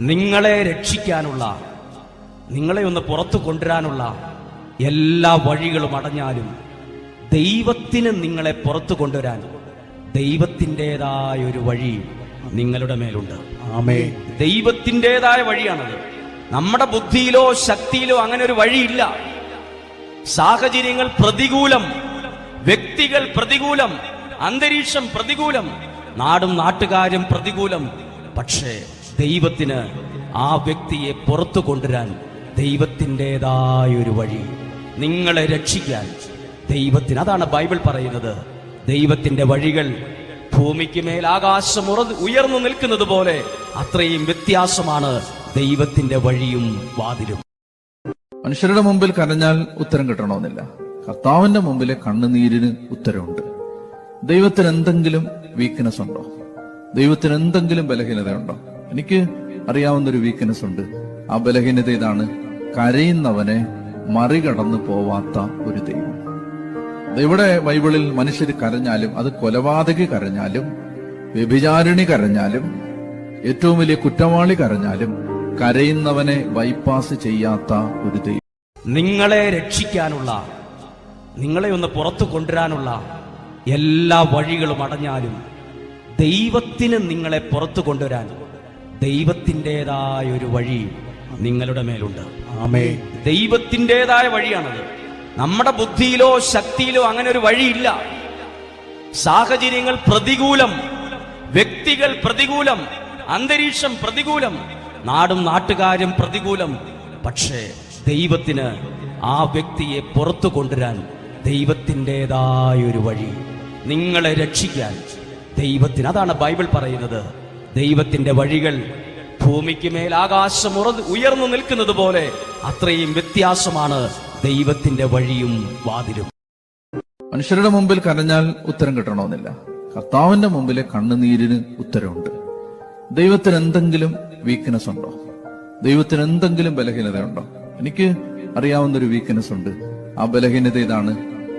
നിങ്ങളെ രക്ഷിക്കാനുള്ള നിങ്ങളെ ഒന്ന് പുറത്തു കൊണ്ടുവരാനുള്ള എല്ലാ വഴികളും അടഞ്ഞാലും ദൈവത്തിന് നിങ്ങളെ പുറത്തു കൊണ്ടുവരാൻ ദൈവത്തിന്റെതായ ഒരു വഴി നിങ്ങളുടെ മേലുണ്ട്. ആമേ ദൈവത്തിന്റെതായ വഴിയാണത്. നമ്മുടെ ബുദ്ധിയിലോ ശക്തിയിലോ അങ്ങനെ ഒരു വഴിയില്ല. സാഹചര്യങ്ങൾ പ്രതികൂലം വ്യക്തികൾ പ്രതികൂലം അന്തരീക്ഷം പ്രതികൂലം നാടും നാട്ടുകാരും പ്രതികൂലം. പക്ഷേ ദൈവത്തിന് ആ വ്യക്തിയെ പുറത്തു കൊണ്ടുവരാൻ ദൈവത്തിന്റെതായ ഒരു വഴി. നിങ്ങളെ രക്ഷിക്കാൻ ദൈവത്തിന് അതാണ് ബൈബിൾ പറയുന്നത്. ദൈവത്തിന്റെ വഴികൾ ഭൂമിക്ക് മേൽ ആകാശം ഉറ- ഉയർന്നു നിൽക്കുന്നത് പോലെ അത്രയും വ്യത്യാസമാണ് ദൈവത്തിന്റെ വഴിയും വാതിലും. മനുഷ്യരുടെ മുമ്പിൽ കരഞ്ഞാൽ ഉത്തരം കിട്ടണമെന്നില്ല. കർത്താവിന്റെ മുമ്പിലെ കണ്ണുനീരിന് ഉത്തരവുണ്ട് ദൈവത്തിന് എന്തെങ്കിലും വീക്ക്നെസ് ഉണ്ടോ? ദൈവത്തിന് എന്തെങ്കിലും ബലഹീനതയുണ്ടോ? എനിക്ക് അറിയാവുന്ന ഒരു വീക്ക്നെസ് ഉണ്ട്. ആ ബലഹീനത ഇതാണ്. കരയുന്നവനെ മറികടന്നു പോവാത്ത ഒരു ദൈവം. ഇവിടെ ബൈബിളിൽ മനുഷ്യർ കരഞ്ഞാലും അത് കൊലപാതകി കരഞ്ഞാലും വ്യഭിചാരിണി കരഞ്ഞാലും ഏറ്റവും വലിയ കുറ്റവാളി കരഞ്ഞാലും കരയുന്നവനെ ബൈപ്പാസ് ചെയ്യാത്ത ഒരു ദൈവം. നിങ്ങളെ രക്ഷിക്കാനുള്ള നിങ്ങളെ ഒന്ന് പുറത്തു കൊണ്ടുവരാനുള്ള എല്ലാ വഴികളും അടഞ്ഞാലും ദൈവത്തിന് നിങ്ങളെ പുറത്തു കൊണ്ടുവരാൻ ദൈവത്തിന്റെതായ ഒരു വഴി നിങ്ങളുടെ മേലുണ്ട്. ആമേ ദൈവത്തിന്റെതായ വഴിയാണത്. നമ്മുടെ ബുദ്ധിയിലോ ശക്തിയിലോ അങ്ങനെ ഒരു വഴിയില്ല. സാഹചര്യങ്ങൾ പ്രതികൂലം വ്യക്തികൾ പ്രതികൂലം അന്തരീക്ഷം പ്രതികൂലം നാടും നാട്ടുകാരും പ്രതികൂലം. പക്ഷേ ദൈവത്തിന് ആ വ്യക്തിയെ പുറത്തു കൊണ്ടുവരാൻ ദൈവത്തിന്റെതായ ഒരു വഴി നിങ്ങളെ രക്ഷിക്കാൻ ദൈവത്തിന്. അതാണ് ബൈബിൾ പറയുന്നത്. ദൈവത്തിന്റെ വഴികൾ ഭൂമിക്ക് മേൽ ആകാശം ഉയർന്നു നിൽക്കുന്നത് പോലെ അത്രയും വ്യത്യാസമാണ് ദൈവത്തിന്റെ വഴിയും വാതിലും. മനുഷ്യരുടെ മുമ്പിൽ കരഞ്ഞാൽ ഉത്തരം കിട്ടണമെന്നില്ല. കർത്താവിന്റെ മുമ്പിലെ കണ്ണുനീരിന് ഉത്തരവുണ്ട് ദൈവത്തിന് എന്തെങ്കിലും വീക്ക്നെസ് ഉണ്ടോ? ദൈവത്തിന് എന്തെങ്കിലും ബലഹീനതയുണ്ടോ? എനിക്ക് അറിയാവുന്ന ഒരു വീക്ക്നെസ് ഉണ്ട്. ആ ബലഹീനത ഇതാണ്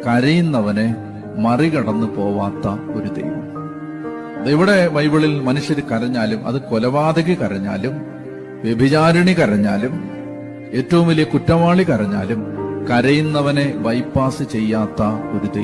കരയുന്നവനെ മറികടന്നു പോവാത്ത ഒരു ദൈവം. ഇവിടെ ബൈബിളിൽ മനുഷ്യർ കരഞ്ഞാലും അത് കൊലപാതകി കരഞ്ഞാലും വ്യഭിചാരിണി കരഞ്ഞാലും ഏറ്റവും വലിയ കുറ്റവാളി കരഞ്ഞാലും കരയുന്നവനെ ബൈപ്പാസ് ചെയ്യാത്ത ഒരു ദൈവം.